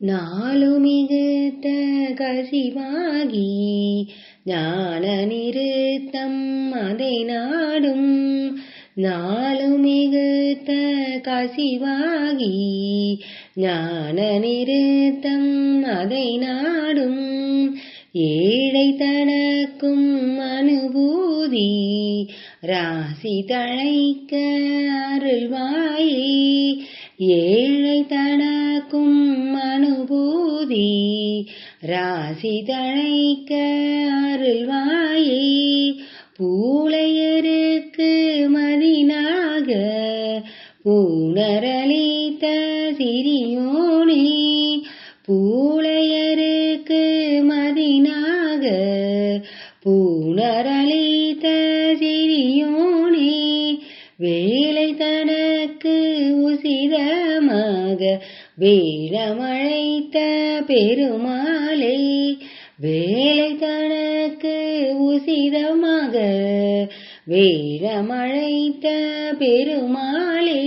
நாளுமிகுத்த கசிவாகி ஞான நிறுத்தம் அதை நாடும் நாளுமிகுத்த கசிவாகி ஞான நிறுத்தம் அதை நாடும் ஏழை தனக்கும் அனுபூதி ராசி தழைக்க அருள்வாயே ஏழை தனக்கும் அனுபூதி ராசி தழைக்க அருள்வாயே. பூளையருக்கு மதினாக பூணரளித்த சிறியோனே. பூளையருக்கு மதினாக பூணரளித்த சிறியோனே. வேலை தனக்கு உசிதமாக வேலமழைத்த பெருமாளே வேலை தனக்கு உசிதமாக வேலமழைத்த பெருமாளே